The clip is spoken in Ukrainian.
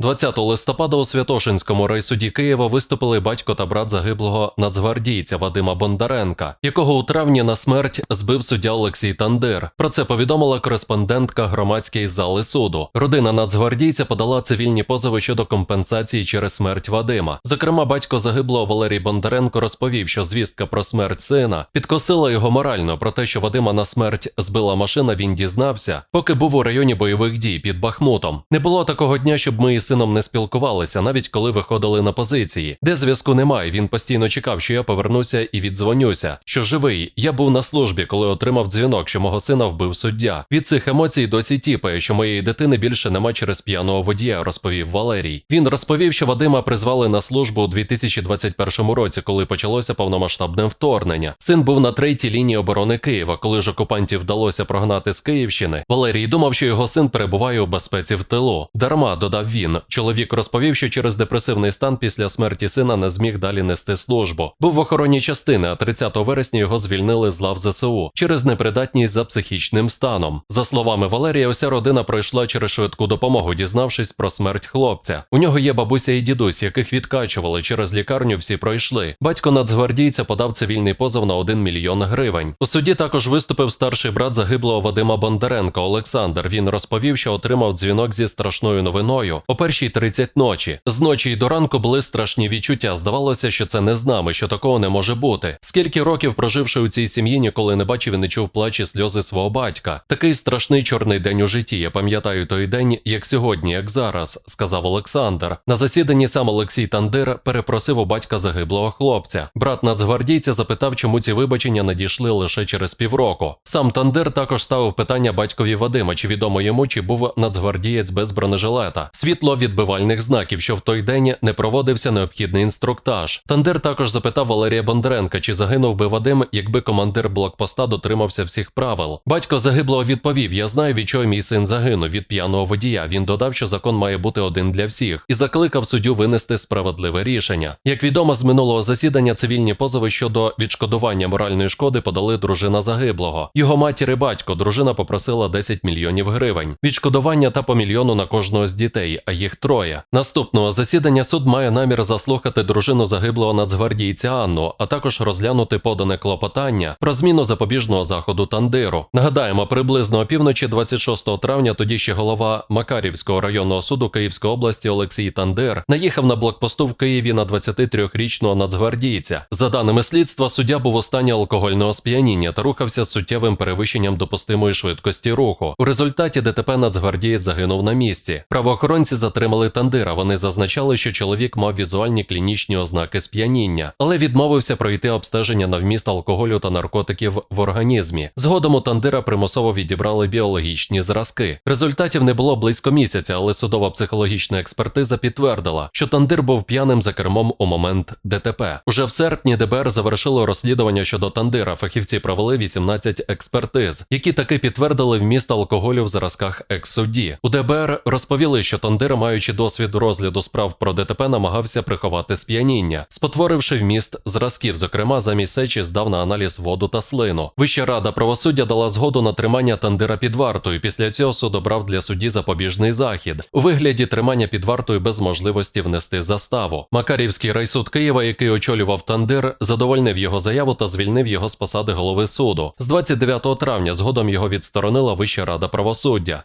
20 листопада у Святошинському райсуді Києва виступили батько та брат загиблого нацгвардійця Вадима Бондаренка, якого у травні на смерть збив суддя Олексій Тандир. Про це повідомила кореспондентка громадської зали суду. Родина нацгвардійця подала цивільні позови щодо компенсації через смерть Вадима. Зокрема, батько загиблого Валерій Бондаренко розповів, що звістка про смерть сина підкосила його морально. Про те, що Вадима на смерть збила машина, він дізнався, поки був у районі бойових дій під Бахмутом. Не було такого дня, щоб ми із сином не спілкувалися, навіть коли виходили на позиції. Де зв'язку немає. Він постійно чекав, що я повернуся і віддзвонюся. Що живий. Я був на службі, коли отримав дзвінок, що мого сина вбив суддя. Від цих емоцій досі тіпає, що моєї дитини більше нема через п'яного водія, розповів Валерій. Він розповів, що Вадима призвали на службу у 2021 році, коли почалося повномасштабне вторгнення. Син був на третій лінії оборони Києва. Коли ж окупантів вдалося прогнати з Київщини, Валерій думав, що його син перебуває у безпеці в тилу. Дарма додав він. Чоловік розповів, що через депресивний стан після смерті сина не зміг далі нести службу. Був в охороні частини, а 30 вересня його звільнили з лав ЗСУ через непридатність за психічним станом. За словами Валерія, уся родина пройшла через швидку допомогу, дізнавшись про смерть хлопця. У нього є бабуся і дідусь, яких відкачували через лікарню. Всі пройшли. Батько нацгвардійця подав цивільний позов на 1 мільйон гривень. У суді також виступив старший брат загиблого Вадима Бондаренка Олександр. Він розповів, що отримав дзвінок зі страшною новиною першій 30 ночі. З ночі й до ранку були страшні відчуття. Здавалося, що це не з нами, що такого не може бути. Скільки років проживши у цій сім'ї, ніколи не бачив і не чув плачі сльози свого батька. Такий страшний чорний день у житті. Я пам'ятаю той день, як сьогодні, як зараз, сказав Олександр. На засіданні сам Олексій Тандир перепросив у батька загиблого хлопця. Брат нацгвардійця запитав, чому ці вибачення надійшли лише через півроку. Сам Тандир також ставив питання батькові Вадима, чи відомо йому, чи був нацгвардієць без бронежилета. Світло відбивальних знаків, що в той день не проводився необхідний інструктаж. Тандир також запитав Валерія Бондаренка, чи загинув би Вадим, якби командир блокпоста дотримався всіх правил. Батько загиблого відповів: Я знаю, від чого мій син загинув від п'яного водія. Він додав, що закон має бути один для всіх, і закликав суддю винести справедливе рішення. Як відомо з минулого засідання, цивільні позови щодо відшкодування моральної шкоди подали дружина загиблого. Його матір і батько. Дружина попросила 10 мільйонів гривень. Відшкодування та по мільйону на кожного з дітей, а їх троє. Наступного засідання суд має намір заслухати дружину загиблого нацгвардійця Анну, а також розглянути подане клопотання про зміну запобіжного заходу Тандиру. Нагадаємо, приблизно опівночі 26 травня тоді ще голова Макарівського районного суду Київської області Олексій Тандир наїхав на блокпосту в Києві на 23-річного нацгвардійця. За даними слідства, суддя був у стані алкогольного сп'яніння та рухався з суттєвим перевищенням допустимої швидкості руху. У результаті ДТП нацгвардієць загинув на місці. Правоохоронці затримали Тандира. Вони зазначали, що чоловік мав візуальні клінічні ознаки сп'яніння, але відмовився пройти обстеження на вміст алкоголю та наркотиків в організмі. Згодом у Тандира примусово відібрали біологічні зразки. Результатів не було близько місяця, але судова психологічна експертиза підтвердила, що Тандир був п'яним за кермом у момент ДТП. Уже в серпні ДБР завершило розслідування щодо Тандира. Фахівці провели 18 експертиз, які таки підтвердили вміст алкоголю в зразках екс-судді. У ДБР розповіли, що Тандир, маючи досвід розгляду справ про ДТП, намагався приховати сп'яніння, спотворивши вміст зразків, зокрема замість сечі здав на аналіз воду та слину. Вища рада правосуддя дала згоду на тримання Тандира під вартою. Після цього суд обрав для судді запобіжний захід у вигляді тримання під вартою без можливості внести заставу. Макарівський райсуд Києва, який очолював Тандир, задовольнив його заяву та звільнив його з посади голови суду. З 29 травня згодом його відсторонила Вища рада правосуддя.